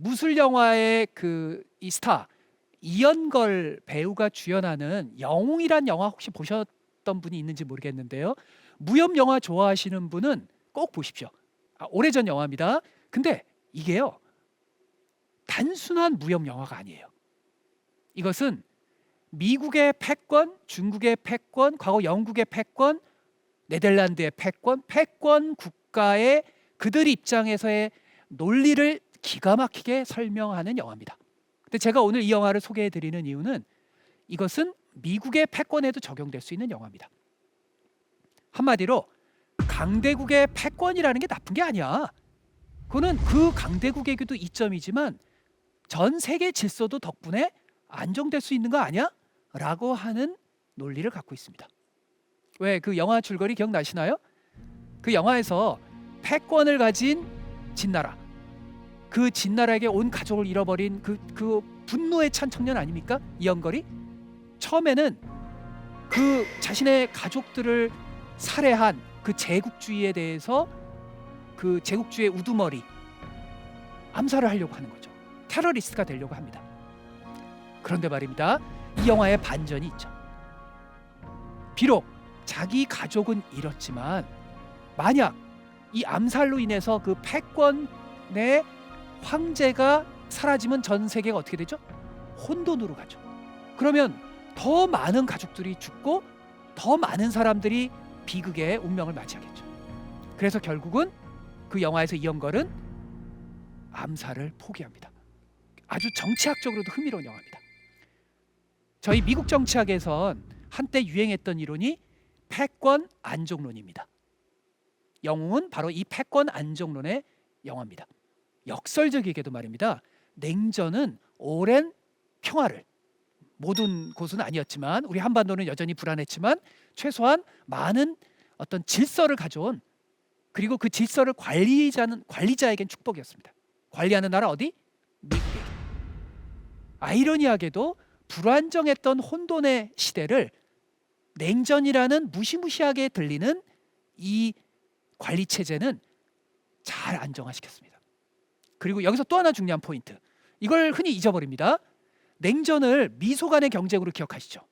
무술 영화의 그 이 스타 이연걸 배우가 주연하는 영웅이란 영화 혹시 보셨던 분이 있는지 모르겠는데요. 무협 영화 좋아하시는 분은 꼭 보십시오. 아, 오래전 영화입니다. 근데 이게요. 단순한 무협 영화가 아니에요. 이것은 미국의 패권, 중국의 패권, 과거 영국의 패권, 네덜란드의 패권, 패권 국가의 그들 입장에서의 논리를 기가 막히게 설명하는 영화입니다. 근데 제가 오늘 이 영화를 소개해 드리는 이유는 이것은 미국의 패권에도 적용될 수 있는 영화입니다. 한마디로 강대국의 패권이라는 게 나쁜 게 아니야. 그거는 그 강대국에게도 이점이지만 전 세계 질서도 덕분에 안정될 수 있는 거 아니야? 라고 하는 논리를 갖고 있습니다. 왜 그 영화 줄거리 기억나시나요? 그 영화에서 패권을 가진 진나라 그 진나라에게 온 가족을 잃어버린 그, 그 분노에 찬 청년 아닙니까? 이영걸이 처음에는 그 자신의 가족들을 살해한 그 제국주의에 대해서 그 제국주의 우두머리 암살을 하려고 하는 거죠. 테러리스트가 되려고 합니다. 그런데 말입니다. 이 영화에 반전이 있죠. 비록 자기 가족은 잃었지만 만약 이 암살로 인해서 그 패권의 황제가 사라지면 전 세계가 어떻게 되죠? 혼돈으로 가죠. 그러면 더 많은 가족들이 죽고 더 많은 사람들이 비극의 운명을 맞이하겠죠. 그래서 결국은 그 영화에서 이영걸은 암살을 포기합니다. 아주 정치학적으로도 흥미로운 영화입니다. 저희 미국 정치학에선 한때 유행했던 이론이 패권 안정론입니다. 영웅은 바로 이 패권 안정론의 영화입니다. 역설적이게도 말입니다. 냉전은 오랜 평화를 모든 곳은 아니었지만 우리 한반도는 여전히 불안했지만 최소한 많은 어떤 질서를 가져온 그리고 그 질서를 관리자는 관리자에겐 축복이었습니다. 관리하는 나라 어디? 미국에게. 아이러니하게도 불안정했던 혼돈의 시대를 냉전이라는 무시무시하게 들리는 이 관리 체제는 잘 안정화시켰습니다. 그리고 여기서 또 하나 중요한 포인트. 이걸 흔히 잊어버립니다. 냉전을 미소 간의 경쟁으로 기억하시죠.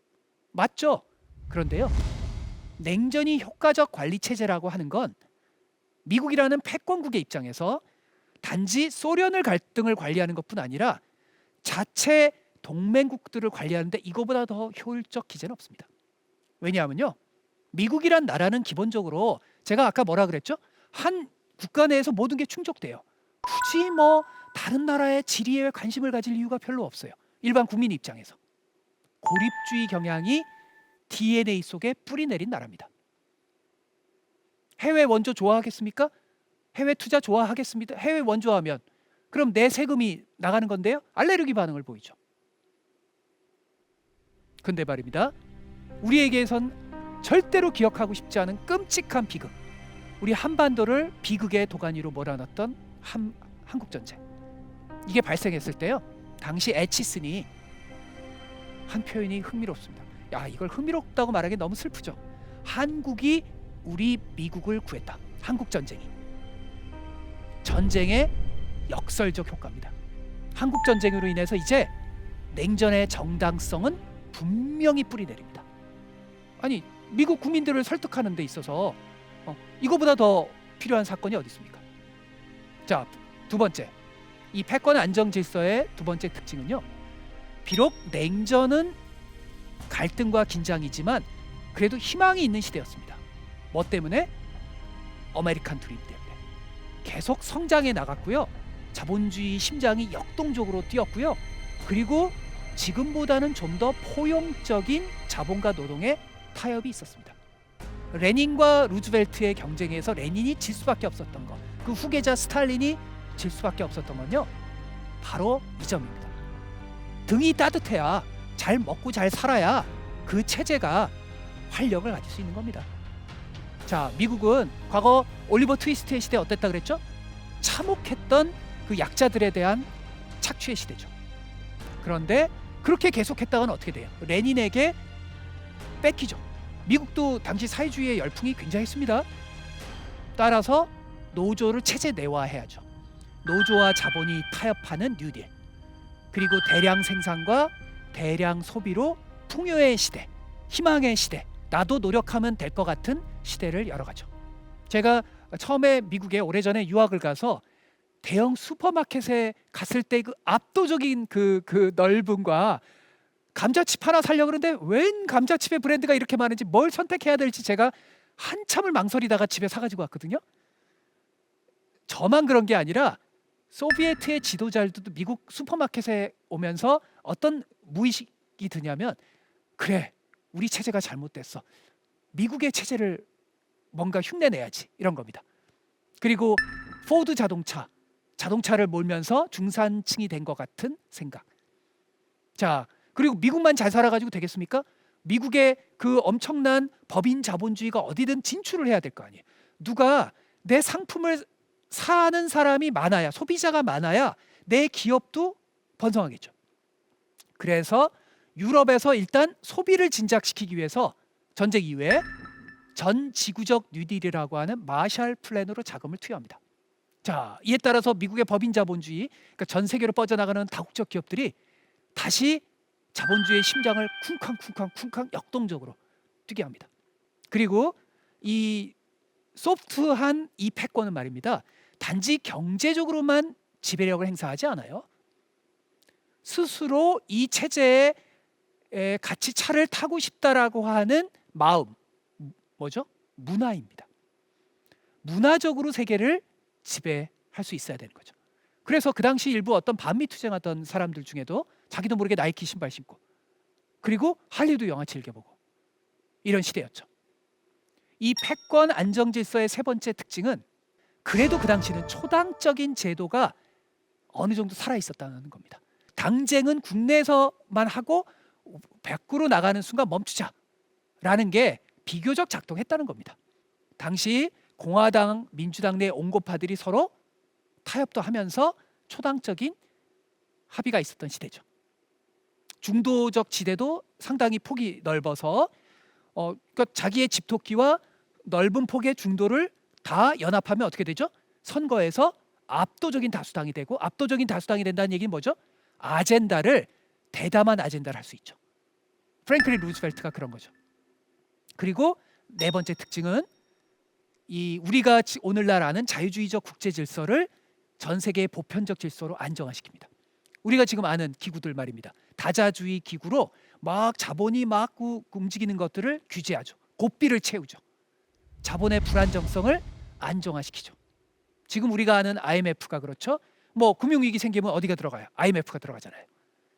맞죠? 그런데요. 냉전이 효과적 관리 체제라고 하는 건 미국이라는 패권국의 입장에서 단지 소련을 갈등을 관리하는 것뿐 아니라 자체 동맹국들을 관리하는데 이거보다 더 효율적 기제는 없습니다. 왜냐하면요. 미국이란 나라는 기본적으로 제가 아까 뭐라 그랬죠? 한 국가 내에서 모든 게 충족돼요. 굳이 뭐 다른 나라의 지리에 관심을 가질 이유가 별로 없어요. 일반 국민 입장에서 고립주의 경향이 DNA 속에 뿌리 내린 나라입니다. 해외 원조 좋아하겠습니까? 해외 투자 좋아하겠습니다. 해외 원조하면 그럼 내 세금이 나가는 건데요. 알레르기 반응을 보이죠. 근데 말입니다. 우리에게선 절대로 기억하고 싶지 않은 끔찍한 비극. 우리 한반도를 비극의 도가니로 몰아넣었던 한, 한국 전쟁. 이게 발생했을 때요. 당시 에치슨이 한 표현이 흥미롭습니다. 야, 이걸 흥미롭다고 말하기 너무 슬프죠. 한국이 우리 미국을 구했다. 한국 전쟁이. 전쟁의 역설적 효과입니다. 한국 전쟁으로 인해서 이제 냉전의 정당성은 분명히 뿌리 내립니다. 아니 미국 국민들을 설득하는 데 있어서 어, 이거보다 더 필요한 사건이 어디 있습니까? 자, 두 번째. 이 패권 안정 질서의 두 번째 특징은요. 비록 냉전은 갈등과 긴장이지만 그래도 희망이 있는 시대였습니다. 뭐 때문에? 아메리칸 드림 때문에. 계속 성장해 나갔고요. 자본주의 심장이 역동적으로 뛰었고요. 그리고 지금보다는 좀 더 포용적인 자본과 노동의 타협이 있었습니다. 레닌과 루즈벨트의 경쟁에서 레닌이 질 수밖에 없었던 것, 그 후계자 스탈린이 질 수밖에 없었던 건요. 바로 이 점입니다. 등이 따뜻해야 잘 먹고 잘 살아야 그 체제가 활력을 가질 수 있는 겁니다. 자, 미국은 과거 올리버 트위스트의 시대 어땠다 그랬죠? 참혹했던 그 약자들에 대한 착취의 시대죠. 그런데 그렇게 계속했다가는 어떻게 돼요? 레닌에게 뺏기죠. 미국도 당시 사회주의의 열풍이 굉장했습니다. 따라서 노조를 체제 내화해야죠. 노조와 자본이 타협하는 뉴딜 그리고 대량 생산과 대량 소비로 풍요의 시대, 희망의 시대, 나도 노력하면 될 것 같은 시대를 열어가죠. 제가 처음에 미국에 오래전에 유학을 가서 대형 슈퍼마켓에 갔을 때 그 압도적인 그, 그 넓음과 감자칩 하나 살려 그러는데 웬 감자칩의 브랜드가 이렇게 많은지 뭘 선택해야 될지 제가 한참을 망설이다가 집에 사가지고 왔거든요. 저만 그런 게 아니라 소비에트의 지도자들도 미국 슈퍼마켓에 오면서 어떤 무의식이 드냐면 그래 우리 체제가 잘못됐어 미국의 체제를 뭔가 흉내내야지 이런 겁니다. 그리고 포드 자동차 자동차를 몰면서 중산층이 된 것 같은 생각. 자 그리고 미국만 잘 살아가지고 되겠습니까? 미국의 그 엄청난 법인 자본주의가 어디든 진출을 해야 될 거 아니에요. 누가 내 상품을 사는 사람이 많아야 소비자가 많아야 내 기업도 번성하겠죠. 그래서 유럽에서 일단 소비를 진작시키기 위해서 전쟁 이후에 전 지구적 뉴딜이라고 하는 마샬 플랜으로 자금을 투여합니다. 자, 이에 따라서 미국의 법인 자본주의, 그러니까 전 세계로 뻗어나가는 다국적 기업들이 다시 자본주의의 심장을 쿵쾅쿵쾅 쿵쾅 역동적으로 뛰게 합니다. 그리고 이 소프트한 이 패권은 말입니다. 단지 경제적으로만 지배력을 행사하지 않아요. 스스로 이 체제에 에, 같이 차를 타고 싶다라고 하는 마음 뭐죠? 문화입니다. 문화적으로 세계를 지배할 수 있어야 되는 거죠. 그래서 그 당시 일부 어떤 반미 투쟁하던 사람들 중에도 자기도 모르게 나이키 신발 신고 그리고 할리우드 영화 즐겨보고 이런 시대였죠. 이 패권 안정 질서의 세 번째 특징은 그래도 그 당시는 초당적인 제도가 어느 정도 살아 있었다는 겁니다. 당쟁은 국내에서만 하고 밖으로 나가는 순간 멈추자라는 게 비교적 작동했다는 겁니다. 당시 공화당, 민주당 내 온고파들이 서로 타협도 하면서 초당적인 합의가 있었던 시대죠. 중도적 지대도 상당히 폭이 넓어서 어, 그러니까 자기의 집토끼와 넓은 폭의 중도를 다 연합하면 어떻게 되죠? 선거에서 압도적인 다수당이 되고 압도적인 다수당이 된다는 얘기는 뭐죠? 아젠다를 대담한 아젠다를 할 수 있죠. 프랭클린 루즈벨트가 그런 거죠. 그리고 네 번째 특징은 이 우리가 지- 오늘날 아는 자유주의적 국제 질서를 전 세계의 보편적 질서로 안정화시킵니다. 우리가 지금 아는 기구들 말입니다. 다자주의 기구로 막 자본이 막 구- 움직이는 것들을 규제하죠. 고삐를 채우죠. 자본의 불안정성을 안정화시키죠. 지금 우리가 아는 IMF가 그렇죠. 뭐 금융위기 생기면 어디가 들어가요? IMF가 들어가잖아요.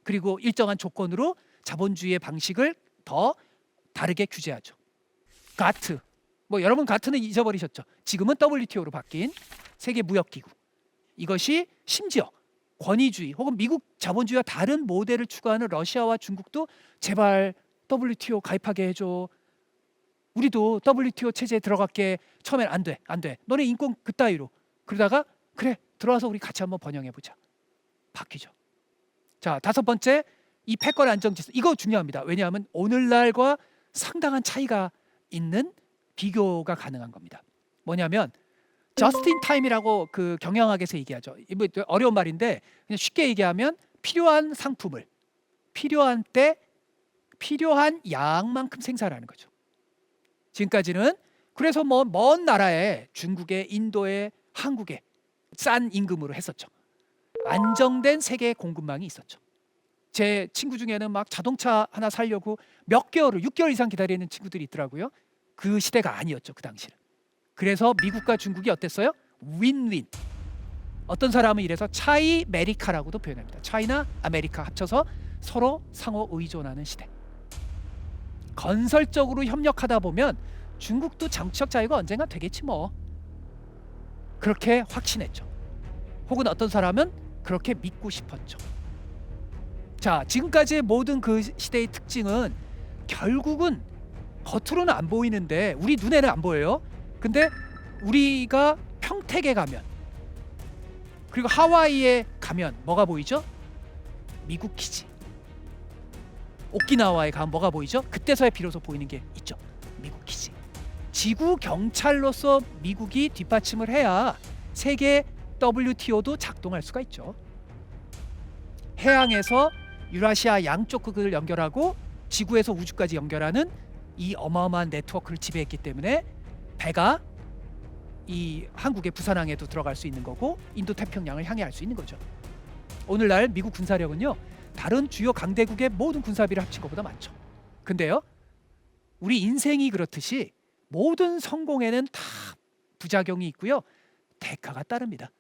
그리고 일정한 조건으로 자본주의의 방식을 더 다르게 규제하죠. 가트. 뭐 여러분 가트는 잊어버리셨죠. 지금은 WTO로 바뀐 세계 무역 기구. 이것이 심지어 권위주의 혹은 미국 자본주의와 다른 모델을 추구하는 러시아와 중국도 제발 WTO 가입하게 해줘. 우리도 WTO 체제에 들어갈게. 처음엔 안 돼, 안 돼. 너네 인권 그따위로. 그러다가 그래 들어와서 우리 같이 한번 번영해 보자. 바뀌죠. 자 다섯 번째 이 패권 안정 질서 이거 중요합니다. 왜냐하면 오늘날과 상당한 차이가 있는 비교가 가능한 겁니다. 뭐냐면 저스틴 타임이라고 그 경영학에서 얘기하죠. 이거 어려운 말인데 그냥 쉽게 얘기하면 필요한 상품을 필요한 때 필요한 양만큼 생산하는 거죠. 지금까지는 그래서 뭐 먼 나라에 중국에 인도에 한국에 싼 임금으로 했었죠. 안정된 세계 공급망이 있었죠. 제 친구 중에는 막 자동차 하나 살려고 몇 개월을 6개월 이상 기다리는 친구들이 있더라고요. 그 시대가 아니었죠 그 당시는. 그래서 미국과 중국이 어땠어요? 윈윈. 어떤 사람은 이래서 차이 메리카라고도 표현합니다. 차이나 아메리카 합쳐서 서로 상호 의존하는 시대. 건설적으로 협력하다 보면 중국도 정치적 자유가 언젠가 되겠지 뭐. 그렇게 확신했죠. 혹은 어떤 사람은 그렇게 믿고 싶었죠. 자, 지금까지의 모든 그 시대의 특징은 결국은 겉으로는 안 보이는데 우리 눈에는 안 보여요. 근데 우리가 평택에 가면 그리고 하와이에 가면 뭐가 보이죠? 미국 기지. 오키나와에 가면 뭐가 보이죠? 그때서야 비로소 보이는 게 있죠. 미국 기지. 지구 경찰로서 미국이 뒷받침을 해야 세계 WTO도 작동할 수가 있죠. 해양에서 유라시아 양쪽 극을 연결하고 지구에서 우주까지 연결하는 이 어마어마한 네트워크를 지배했기 때문에 배가 이 한국의 부산항에도 들어갈 수 있는 거고 인도 태평양을 향해 할 수 있는 거죠. 오늘날 미국 군사력은요 다른 주요 강대국의 모든 군사비를 합친 것보다 많죠. 근데요 우리 인생이 그렇듯이 모든 성공에는 다 부작용이 있고요 대가가 따릅니다.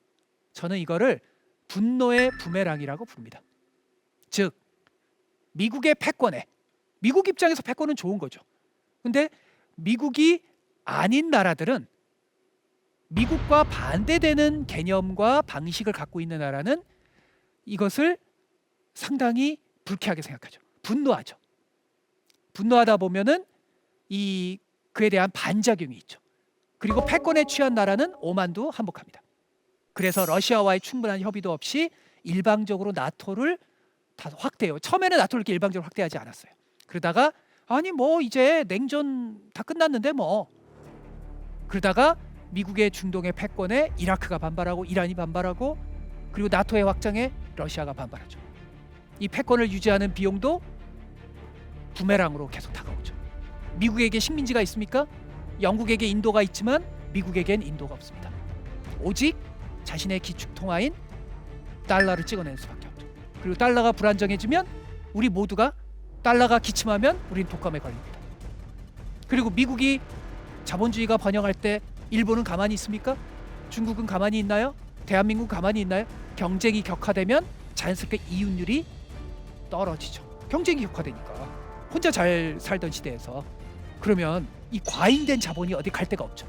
저는 이거를 분노의 부메랑이라고 부릅니다. 즉 미국의 패권에 미국 입장에서 패권은 좋은 거죠. 근데 미국이 아닌 나라들은 미국과 반대되는 개념과 방식을 갖고 있는 나라는 이것을 상당히 불쾌하게 생각하죠. 분노하죠. 분노하다 보면은 이 그에 대한 반작용이 있죠. 그리고 패권에 취한 나라는 오만도 한복합니다. 그래서 러시아와의 충분한 협의도 없이 일방적으로 나토를 다 확대해요. 처음에는 나토를 이렇게 일방적으로 확대하지 않았어요. 그러다가 아니 뭐 이제 냉전 다 끝났는데 뭐 그러다가 미국의 중동의 패권에 이라크가 반발하고 이란이 반발하고 그리고 나토의 확장에 러시아가 반발하죠. 이 패권을 유지하는 비용도 부메랑으로 계속 다가오죠. 미국에게 식민지가 있습니까? 영국에게 인도가 있지만 미국에겐 인도가 없습니다. 오직 자신의 기축 통화인 달러를 찍어내는 수밖에 없죠. 그리고 달러가 불안정해지면 우리 모두가 달러가 기침하면 우린 독감에 걸립니다. 그리고 미국이 자본주의가 번영할 때 일본은 가만히 있습니까? 중국은 가만히 있나요? 대한민국 가만히 있나요? 경쟁이 격화되면 자연스럽게 이윤율이 떨어지죠. 경쟁이 격화되니까 혼자 잘 살던 시대에서 그러면 이 과잉된 자본이 어디 갈 데가 없죠.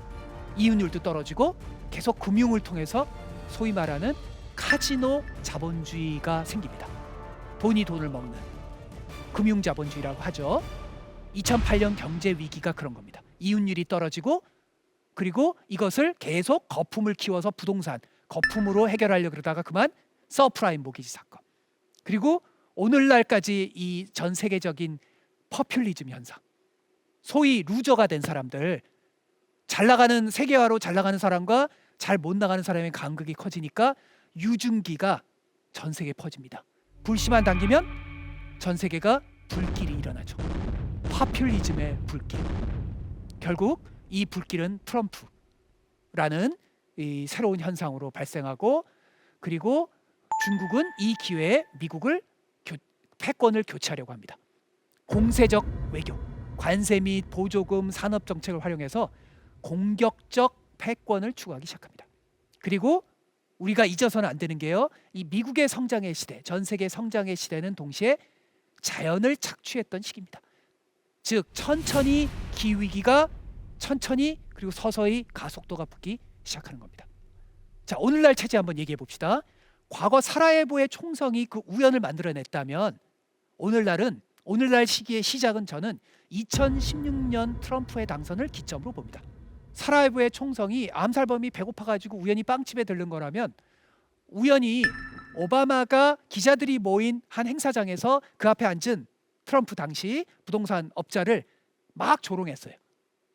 이윤율도 떨어지고 계속 금융을 통해서 소위 말하는 카지노 자본주의가 생깁니다. 돈이 돈을 먹는 금융 자본주의라고 하죠. 2008년 경제 위기가 그런 겁니다. 이윤율이 떨어지고 그리고 이것을 계속 거품을 키워서 부동산 거품으로 해결하려 그러다가 그만 서프라임 모기지 사건 그리고 오늘날까지 이 전 세계적인 퍼퓰리즘 현상 소위 루저가 된 사람들 잘 나가는 세계화로 잘 나가는 사람과 잘 못 나가는 사람의 간극이 커지니까 유증기가 전 세계에 퍼집니다. 불씨만 당기면 전 세계가 불길이 일어나죠. 파퓰리즘의 불길. 결국 이 불길은 트럼프라는 이 새로운 현상으로 발생하고 그리고 중국은 이 기회에 미국을 교, 패권을 교체하려고 합니다. 공세적 외교, 관세 및 보조금 산업 정책을 활용해서 공격적 패권을 추구하기 시작합니다. 그리고 우리가 잊어서는 안 되는 게요. 이 미국의 성장의 시대, 전 세계 성장의 시대는 동시에 자연을 착취했던 시기입니다. 즉 천천히 기위기가 천천히 그리고 서서히 가속도가 붙기 시작하는 겁니다. 자 오늘날 체제 한번 얘기해 봅시다. 과거 사라예보의 총성이 그 우연을 만들어냈다면 오늘날은 오늘날 시기의 시작은 저는 2016년 트럼프의 당선을 기점으로 봅니다. 사라예보의 총성이 암살범이 배고파가지고 우연히 빵집에 들른 거라면 우연히 오바마가 기자들이 모인 한 행사장에서 그 앞에 앉은 트럼프 당시 부동산 업자를 막 조롱했어요.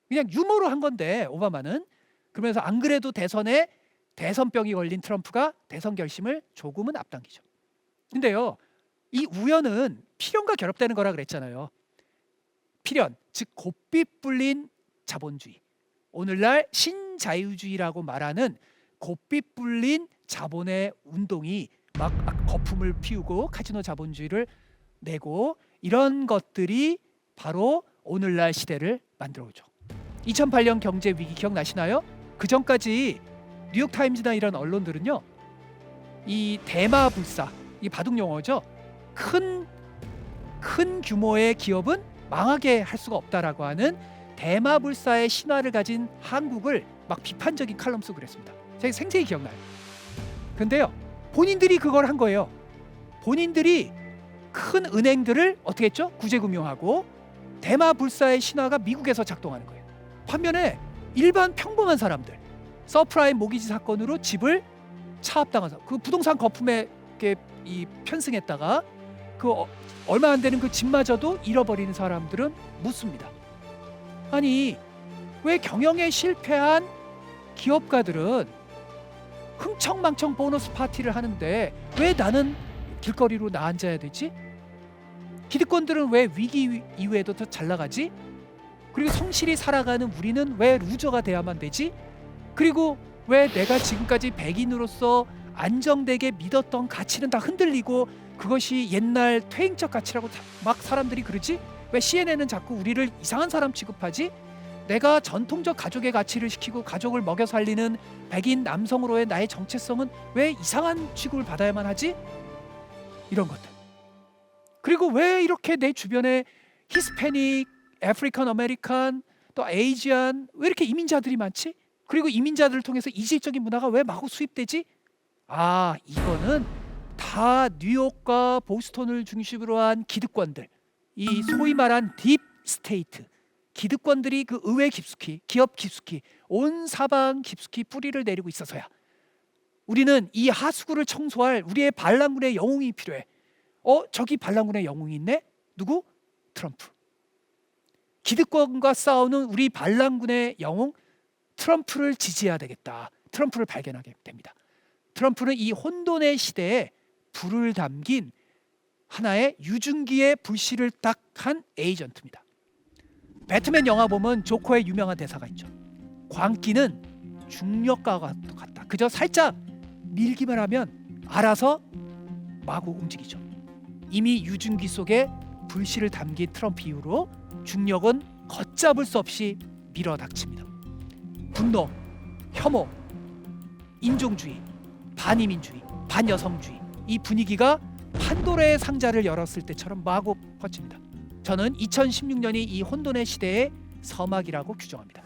그냥 유머로 한 건데 오바마는 그러면서 안 그래도 대선에 대선병이 걸린 트럼프가 대선 결심을 조금은 앞당기죠. 근데요, 이 우연은 필연과 결합되는 거라 그랬잖아요. 필연, 즉 곱빗 불린 자본주의. 오늘날 신자유주의라고 말하는 곱빗 불린 자본의 운동이 막 거품을 피우고 카지노 자본주의를 내고 이런 것들이 바로 오늘날 시대를 만들어 오죠. 2008년 경제 위기 기억나시나요? 그 전까지 뉴욕 타임즈나 이런 언론들은요, 이 대마 불사, 이 바둑 용어죠. 큰 큰 규모의 기업은 망하게 할 수가 없다라고 하는 대마 불사의 신화를 가진 한국을 막 비판적인 칼럼 쓰고 그랬습니다. 제가 생생히 기억나요. 근데요, 본인들이 그걸 한 거예요. 본인들이 큰 은행들을 어떻게 했죠? 구제금융하고 대마 불사의 신화가 미국에서 작동하는 거예요. 반면에 일반 평범한 사람들 서프라임 모기지 사건으로 집을 차압당해서 그 부동산 거품에 이 편승했다가 그 어- 얼마 안 되는 그 집마저도 잃어버리는 사람들은 묻습니다. 아니 왜 경영에 실패한 기업가들은 흥청망청 보너스 파티를 하는데 왜 나는 길거리로 나앉아야 되지? 기득권들은 왜 위기 이후에도 더 잘 나가지? 그리고 성실히 살아가는 우리는 왜 루저가 돼야만 되지? 그리고 왜 내가 지금까지 백인으로서 안정되게 믿었던 가치는 다 흔들리고 그것이 옛날 퇴행적 가치라고 다- 막 사람들이 그러지? 왜 CNN은 자꾸 우리를 이상한 사람 취급하지? 내가 전통적 가족의 가치를 시키고 가족을 먹여 살리는 백인 남성으로의 나의 정체성은 왜 이상한 취급을 받아야만 하지? 이런 것들. 그리고 왜 이렇게 내 주변에 히스패닉, 아프리칸 아메리칸, 또 에이지안 왜 이렇게 이민자들이 많지? 그리고 이민자들을 통해서 이질적인 문화가 왜 마구 수입되지? 아, 이거는 다 뉴욕과 보스턴을 중심으로 한 기득권들, 이 소위 말한 딥 스테이트, 기득권들이 그 의회 깊숙이, 기업 깊숙이, 온 사방 깊숙이 뿌리를 내리고 있어서야 우리는 이 하수구를 청소할 우리의 반란군의 영웅이 필요해. 어, 저기 반란군의 영웅이 있네? 누구? 트럼프. 기득권과 싸우는 우리 반란군의 영웅 트럼프를 지지해야 되겠다. 트럼프를 발견하게 됩니다. 트럼프는 이 혼돈의 시대에 불을 담긴 하나의 유증기의 불씨를 딱 한 에이전트입니다. 배트맨 영화 보면 조커의 유명한 대사가 있죠. 광기는 중력과가 같다. 그저 살짝 밀기만 하면 알아서 마구 움직이죠. 이미 유증기 속에 불씨를 담긴 트럼프 이후로 중력은 걷잡을 수 없이 밀어닥칩니다. 분노, 혐오, 인종주의, 반이민주의, 반여성주의 이 분위기가 판도라의 상자를 열었을 때처럼 마구 퍼집니다. 저는 2016년이 이 혼돈의 시대의 서막이라고 규정합니다.